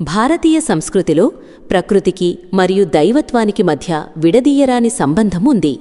భారతీయ సంస్కృతిలో ప్రకృతికి మరియు దైవత్వానికి మధ్య విడదీయరాని సంబంధం ఉంది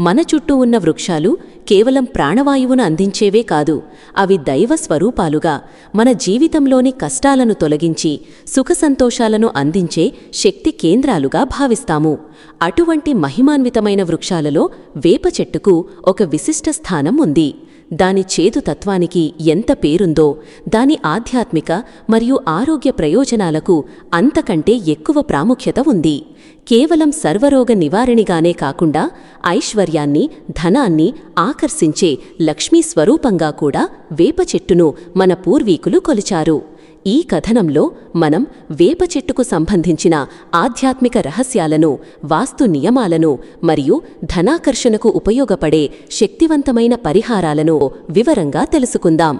మన చుట్టూ ఉన్న వృక్షాలు కేవలం ప్రాణవాయువును అందించేవే కాదు అవి దైవ స్వరూపాలుగా మన జీవితంలోని కష్టాలను తొలగించి సుఖసంతోషాలను అందించే శక్తి కేంద్రాలుగా భావిస్తాము. అటువంటి మహిమాన్వితమైన వృక్షాలలో వేప చెట్టుకు ఒక విశిష్ట స్థానం ఉంది దాని చేదు తత్వానికి ఎంత పేరుందో దాని ఆధ్యాత్మిక మరియు ఆరోగ్య ప్రయోజనాలకు అంతకంటే ఎక్కువ ప్రాముఖ్యత ఉంది. కేవలం సర్వరోగ నివారణిగానే కాకుండా ఐశ్వర్యాన్ని ధనాన్ని ఆకర్షించే లక్ష్మీ స్వరూపంగా కూడా వేప చెట్టును మన పూర్వీకులు కొలిచారు. ఈ కథనంలో మనం వేప చెట్టుకు సంబంధించిన ఆధ్యాత్మిక రహస్యాలను వాస్తు నియమాలను మరియు ధనాకర్షణకు ఉపయోగపడే శక్తివంతమైన పరిహారాలను వివరంగా తెలుసుకుందాం.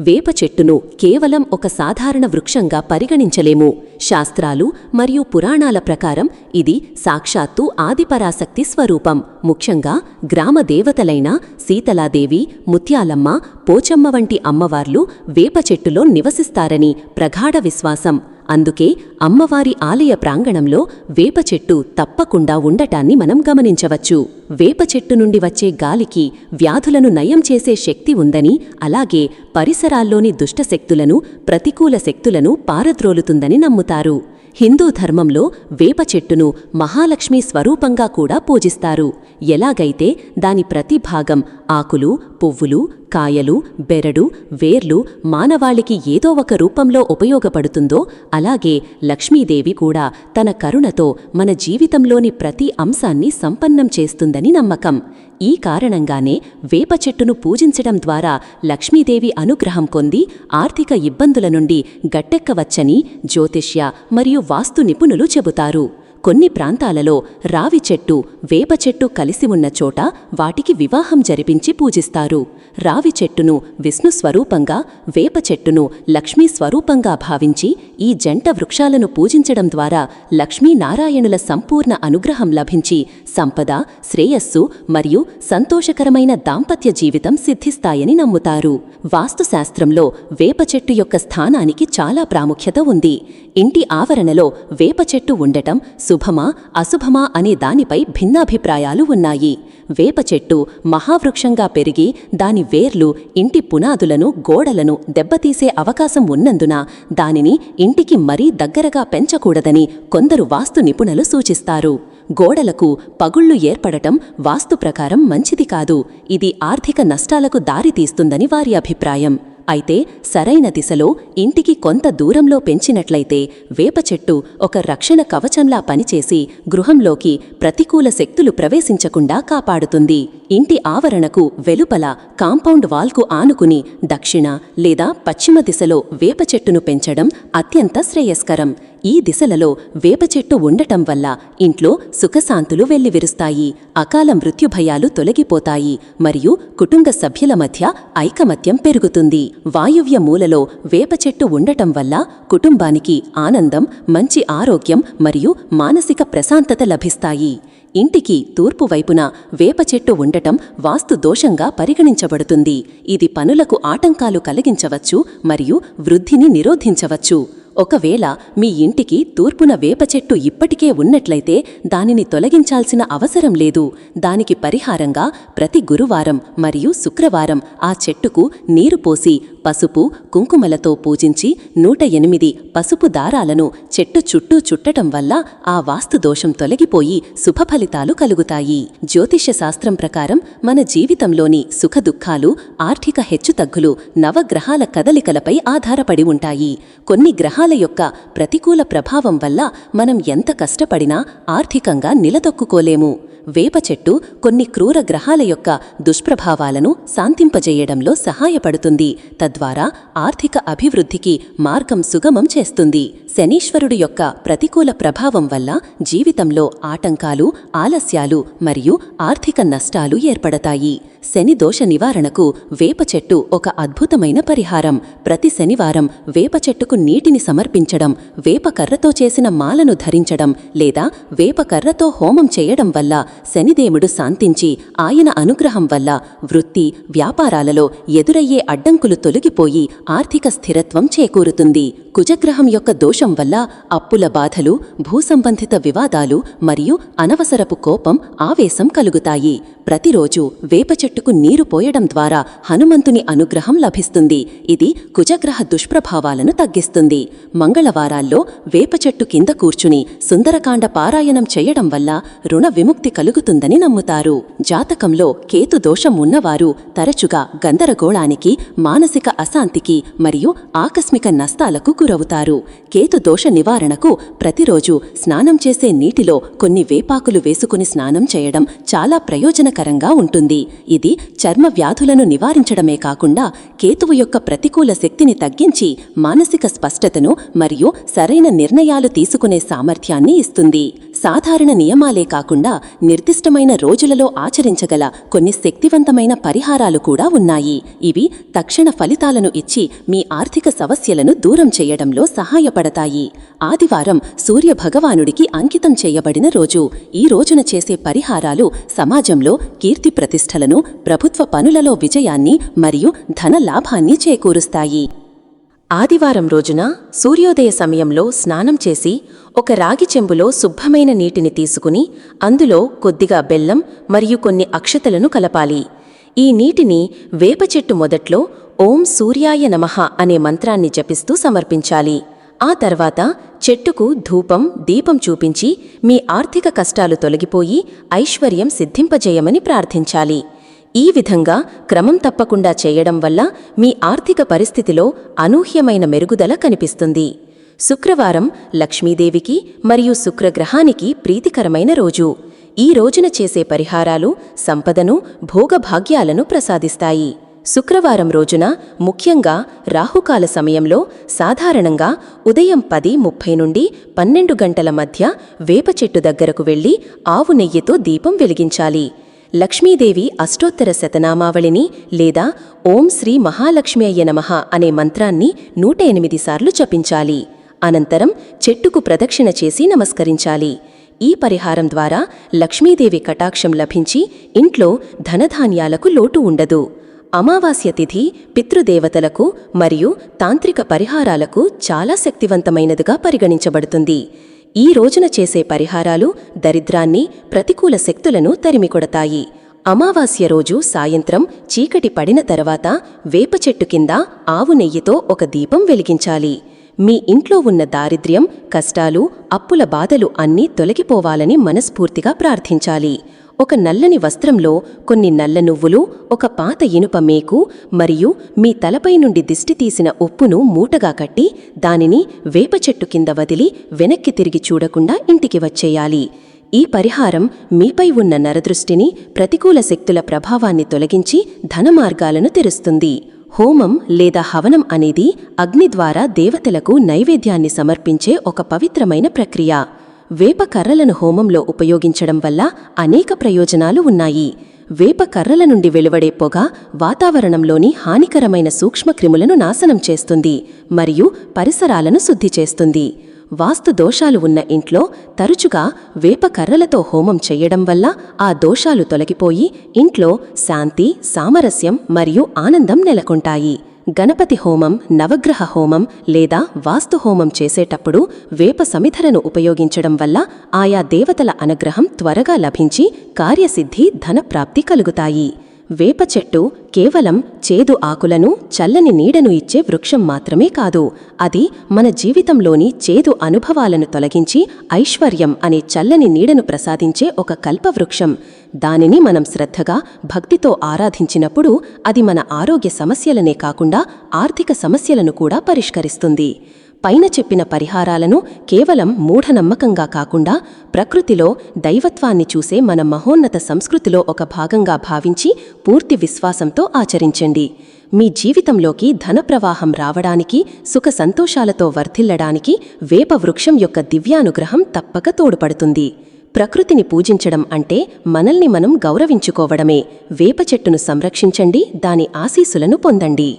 వేప చెట్టును కేవలం ఒక సాధారణ వృక్షంగా పరిగణించలేము. శాస్త్రాలు మరియు పురాణాల ప్రకారం ఇది సాక్షాత్తు ఆదిపరాశక్తి స్వరూపం. ముఖ్యంగా గ్రామ దేవతలైన సీతలాదేవి ముత్యాలమ్మ పోచమ్మ వంటి అమ్మవార్లు వేప చెట్టులో నివసిస్తారని ప్రగాఢ విశ్వాసం. అందుకే అమ్మవారి ఆలయ ప్రాంగణంలో వేప చెట్టు తప్పకుండా ఉండటాన్ని మనం గమనించవచ్చు. వేప చెట్టు నుండి వచ్చే గాలికి వ్యాధులను నయం చేసే శక్తి ఉందని అలాగే పరిసరాల్లోని దుష్టశక్తులను ప్రతికూల శక్తులను పారద్రోలుతుందని నమ్ముతారు. హిందూ ధర్మంలో వేప చెట్టును మహాలక్ష్మి స్వరూపంగా కూడా పూజిస్తారు. ఎలాగైతే దాని ప్రతి భాగం ఆకులు పువ్వులు కాయలు బెరడు వేర్లు మానవాళికి ఏదో ఒక రూపంలో ఉపయోగపడుతుందో అలాగే లక్ష్మీదేవి కూడా తన కరుణతో మన జీవితంలోని ప్రతి అంశాన్ని సంపన్నం చేస్తుందని నమ్మకం. ఈ కారణంగానే వేప చెట్టును పూజించడం ద్వారా లక్ష్మీదేవి అనుగ్రహం పొంది ఆర్థిక ఇబ్బందుల నుండి గట్టెక్కవచ్చని జ్యోతిష్య మరియు వాస్తు నిపుణులు చెబుతారు. కొన్ని ప్రాంతాలలో రావి చెట్టు వేప చెట్టు కలిసి ఉన్న చోట వాటికి వివాహం జరిపించి పూజిస్తారు. రావి చెట్టును విష్ణు స్వరూపంగా వేప చెట్టును లక్ష్మీ స్వరూపంగా భావించి ఈ జంట వృక్షాలను పూజించడం ద్వారా లక్ష్మీనారాయణుల సంపూర్ణ అనుగ్రహం లభించి సంపద శ్రేయస్సు మరియు సంతోషకరమైన దాంపత్య జీవితం సిద్ధిస్తాయని నమ్ముతారు. వాస్తుశాస్త్రంలో వేప చెట్టు యొక్క స్థానానికి చాలా ప్రాముఖ్యత ఉంది. ఇంటి ఆవరణలో వేప చెట్టు ఉండటం శుభమా అశుభమా అనే దానిపై భిన్నాభిప్రాయాలు ఉన్నాయి. వేప చెట్టు మహావృక్షంగా పెరిగి దాని వేర్లు ఇంటి పునాదులను గోడలను దెబ్బతీసే అవకాశం ఉన్నందున దానిని ఇంటికి మరీ దగ్గరగా పెంచకూడదని కొందరు వాస్తు నిపుణులు సూచిస్తారు. గోడలకు పగుళ్ళు ఏర్పడటం వాస్తు ప్రకారం మంచిది కాదు. ఇది ఆర్థిక నష్టాలకు దారితీస్తుందని వారి అభిప్రాయం. అయితే సరైన దిశలో ఇంటికి కొంత దూరంలో పెంచినట్లయితే వేప చెట్టు ఒక రక్షణ కవచంలా పనిచేసి గృహంలోకి ప్రతికూల శక్తులు ప్రవేశించకుండా కాపాడుతుంది. ఇంటి ఆవరణకు వెలుపల కాంపౌండ్ వాల్కు ఆనుకుని దక్షిణ లేదా పశ్చిమ దిశలో వేప చెట్టును పెంచడం అత్యంత శ్రేయస్కరం. ఈ దిశలలో వేప చెట్టు ఉండటం వల్ల ఇంట్లో సుఖశాంతులు వెల్లివిరుస్తాయి అకాల మృత్యుభయాలు తొలగిపోతాయి మరియు కుటుంబ సభ్యుల మధ్య ఐకమత్యం పెరుగుతుంది. వాయువ్య మూలలో వేప చెట్టు ఉండటం వల్ల కుటుంబానికి ఆనందం మంచి ఆరోగ్యం మరియు మానసిక ప్రశాంతత లభిస్తాయి. ఇంటికి తూర్పు వైపున వేప చెట్టు ఉండటం వాస్తు దోషంగా పరిగణించబడుతుంది. ఇది పనులకు ఆటంకాలు కలిగించవచ్చు మరియు వృద్ధిని నిరోధించవచ్చు. ఒకవేళ మీ ఇంటికి తూర్పున వేప చెట్టు ఇప్పటికే ఉన్నట్లయితే దానిని తొలగించాల్సిన అవసరం లేదు. దానికి పరిహారంగా ప్రతి గురువారం మరియు శుక్రవారం ఆ చెట్టుకు నీరు పోసి పసుపు కుంకుమలతో పూజించి నూట ఎనిమిది పసుపు దారాలను చెట్టు చుట్టూ చుట్టటం వల్ల ఆ వాస్తు దోషం తొలగిపోయి శుభఫలితాలు కలుగుతాయి. జ్యోతిష్య శాస్త్రం ప్రకారం మన జీవితంలోని సుఖదుఖాలు ఆర్థిక హెచ్చుతగ్గులు నవగ్రహాల కదలికలపై ఆధారపడి ఉంటాయి. కొన్ని గ్రహాలు యొక్క ప్రతికూల ప్రభావం వల్ల మనం ఎంత కష్టపడినా ఆర్థికంగా నిలదొక్కుకోలేము. వేప చెట్టు కొన్ని క్రూర గ్రహాల యొక్క దుష్ప్రభావాలను శాంతింపజేయడంలో సహాయపడుతుంది. తద్వారా ఆర్థిక అభివృద్ధికి మార్గం సుగమం చేస్తుంది. శనీశ్వరుడు యొక్క ప్రతికూల ప్రభావం వల్ల జీవితంలో ఆటంకాలు ఆలస్యాలు మరియు ఆర్థిక నష్టాలు ఏర్పడతాయి. శని దోష నివారణకు వేప చెట్టు ఒక అద్భుతమైన పరిహారం. ప్రతి శనివారం వేప చెట్టుకు నీటిని సమర్పించడం వేపకర్రతో చేసిన మాలను ధరించడం లేదా వేపకర్రతో హోమం చేయడం వల్ల శనిదేవుడు శాంతించి ఆయన అనుగ్రహం వల్ల వృత్తి వ్యాపారాలలో ఎదురయ్యే అడ్డంకులు తొలగిపోయి ఆర్థిక స్థిరత్వం చేకూరుతుంది. కుజగ్రహం యొక్క దోషం వల్ల అప్పుల బాధలు భూసంబంధిత వివాదాలు మరియు అనవసరపు కోపం ఆవేశం కలుగుతాయి. ప్రతిరోజు వేప చెట్టుకు నీరు పోయడం ద్వారా హనుమంతుని అనుగ్రహం లభిస్తుంది. ఇది కుజగ్రహ దుష్ప్రభావాలను తగ్గిస్తుంది. మంగళవారాల్లో వేప చెట్టు కింద కూర్చుని సుందరకాండ పారాయణం చేయడం వల్ల రుణ విముక్తి కలుగుతుందని నమ్ముతారు. జాతకంలో కేతు దోషం ఉన్నవారు తరచుగా గందరగోళానికి మానసిక అశాంతికి మరియు ఆకస్మిక నష్టాలకు గురవుతారు. కేతు దోష నివారణకు ప్రతిరోజు స్నానం చేసే నీటిలో కొన్ని వేపాకులు వేసుకుని స్నానం చేయడం చాలా ప్రయోజనకరంగా ఉంటుంది. ఇది చర్మ వ్యాధులను నివారించడమే కాకుండా కేతువు యొక్క ప్రతికూల శక్తిని తగ్గించి మానసిక స్పష్టతను మరియు సరైన నిర్ణయాలు తీసుకునే సామర్థ్యాన్ని ఇస్తుంది. సాధారణ నియమాలే కాకుండా నిర్దిష్టమైన రోజులలో ఆచరించగల కొన్ని శక్తివంతమైన పరిహారాలు కూడా ఉన్నాయి. ఇవి తక్షణ ఫలితాలను ఇచ్చి మీ ఆర్థిక సమస్యలను దూరం చేయడంలో సహాయపడతాయి. ఆదివారం సూర్య భగవానుడికి అంకితం చేయబడిన రోజు. ఈ రోజున చేసే పరిహారాలు సమాజంలో కీర్తి ప్రతిష్టలను ప్రభుత్వ పనులలో విజయాన్ని మరియు ధన లాభాన్ని చేకూరుస్తాయి. ఆదివారం రోజున సూర్యోదయ సమయంలో స్నానం చేసి ఒక రాగి చెంబులో శుభ్రమైన నీటిని తీసుకుని అందులో కొద్దిగా బెల్లం మరియు కొన్ని అక్షతలను కలపాలి. ఈ నీటిని వేప చెట్టు మొదట్లో ఓం సూర్యాయ నమః అనే మంత్రాన్ని జపిస్తూ సమర్పించాలి. ఆ తర్వాత చెట్టుకు ధూపం దీపం చూపించి మీ ఆర్థిక కష్టాలు తొలగిపోయి ఐశ్వర్యం సిద్ధింపజేయమని ప్రార్థించాలి. ఈ విధంగా క్రమం తప్పకుండా చేయడం వల్ల మీ ఆర్థిక పరిస్థితిలో అనూహ్యమైన మెరుగుదల కనిపిస్తుంది. శుక్రవారం లక్ష్మీదేవికి మరియు శుక్రగ్రహానికి ప్రీతికరమైన రోజు. ఈ రోజున చేసే పరిహారాలు సంపదను భోగభాగ్యాలను ప్రసాదిస్తాయి. శుక్రవారం రోజున ముఖ్యంగా రాహుకాల సమయంలో సాధారణంగా ఉదయం పది ముప్పై నుండి పన్నెండు గంటల మధ్య వేప చెట్టు దగ్గరకు వెళ్ళి ఆవు నెయ్యితో దీపం వెలిగించాలి. లక్ష్మీదేవి అష్టోత్తర శతనామావళిని లేదా ఓం శ్రీ మహాలక్ష్మి అయ్య నమః అనే మంత్రాన్ని నూట ఎనిమిది సార్లు జపించాలి. అనంతరం చెట్టుకు ప్రదక్షిణ చేసి నమస్కరించాలి. ఈ పరిహారం ద్వారా లక్ష్మీదేవి కటాక్షం లభించి ఇంట్లో ధనధాన్యాలకు లోటు ఉండదు. అమావాస్య తిథి పితృదేవతలకు మరియు తాంత్రిక పరిహారాలకు చాలా శక్తివంతమైనదిగా పరిగణించబడుతుంది. ఈ రోజున చేసే పరిహారాలు దరిద్రాన్ని ప్రతికూల శక్తులను తరిమికొడతాయి. అమావాస్య రోజు సాయంత్రం చీకటి పడిన తర్వాత వేప చెట్టు కింద ఆవు నెయ్యితో ఒక దీపం వెలిగించాలి. మీ ఇంట్లో ఉన్న దారిద్ర్యం కష్టాలు అప్పుల బాధలు అన్నీ తొలగిపోవాలని మనస్ఫూర్తిగా ప్రార్థించాలి. ఒక నల్లని వస్త్రంలో కొన్ని నల్ల నువ్వులు ఒక పాత ఇనుప మేకు మరియు మీ తలపై నుండి దిష్టి తీసిన ఉప్పును మూటగా కట్టి దానిని వేప చెట్టు కింద వదిలి వెనక్కి తిరిగి చూడకుండా ఇంటికి వచ్చేయాలి. ఈ పరిహారం మీపై ఉన్న నరదృష్టిని ప్రతికూల శక్తుల ప్రభావాన్ని తొలగించి ధనమార్గాలను తెరుస్తుంది. హోమం లేదా హవనం అనేది అగ్ని ద్వారా దేవతలకు నైవేద్యాన్ని సమర్పించే ఒక పవిత్రమైన ప్రక్రియ. వేప కర్రలను హోమంలో ఉపయోగించడం వల్ల అనేక ప్రయోజనాలు ఉన్నాయి. వేప కర్రల నుండి వెలువడే పొగ వాతావరణంలోని హానికరమైన సూక్ష్మక్రిములను నాశనం చేస్తుంది మరియు పరిసరాలను శుద్ధి చేస్తుంది. వాస్తు దోషాలు ఉన్న ఇంట్లో తరచుగా వేప కర్రలతో హోమం చెయ్యడం వల్ల ఆ దోషాలు తొలగిపోయి ఇంట్లో శాంతి సామరస్యం మరియు ఆనందం నెలకొంటాయి. గణపతి హోమం నవగ్రహ హోమం లేదా వాస్తు హోమం చేసేటప్పుడు వేప సమిధలను ఉపయోగించడం వల్ల ఆయా దేవతల అనుగ్రహం త్వరగా లభించి కార్యసిద్ధి ధనప్రాప్తి కలుగుతాయి. వేప చెట్టు కేవలం చేదు ఆకులను చల్లని నీడను ఇచ్చే వృక్షం మాత్రమే కాదు. అది మన జీవితంలోని చేదు అనుభవాలను తొలగించి ఐశ్వర్యం అనే చల్లని నీడను ప్రసాదించే ఒక కల్పవృక్షం. దానిని మనం శ్రద్ధగా భక్తితో ఆరాధించినప్పుడు అది మన ఆరోగ్య సమస్యలనే కాకుండా ఆర్థిక సమస్యలను కూడా పరిష్కరిస్తుంది. పైన చెప్పిన పరిహారాలను కేవలం మూఢనమ్మకంగా కాకుండా ప్రకృతిలో దైవత్వాన్ని చూసే మన మహోన్నత సంస్కృతిలో ఒక భాగంగా భావించి పూర్తి విశ్వాసంతో ఆచరించండి. మీ జీవితంలోకి ధన ప్రవాహం రావడానికి సుఖ సంతోషాలతో వర్ధిల్లడానికి వేప వృక్షం యొక్క దివ్యానుగ్రహం తప్పక తోడ్పడుతుంది. ప్రకృతిని పూజించడం అంటే మనల్ని మనం గౌరవించుకోవడమే. వేప చెట్టును సంరక్షించండి దాని ఆశీసులను పొందండి.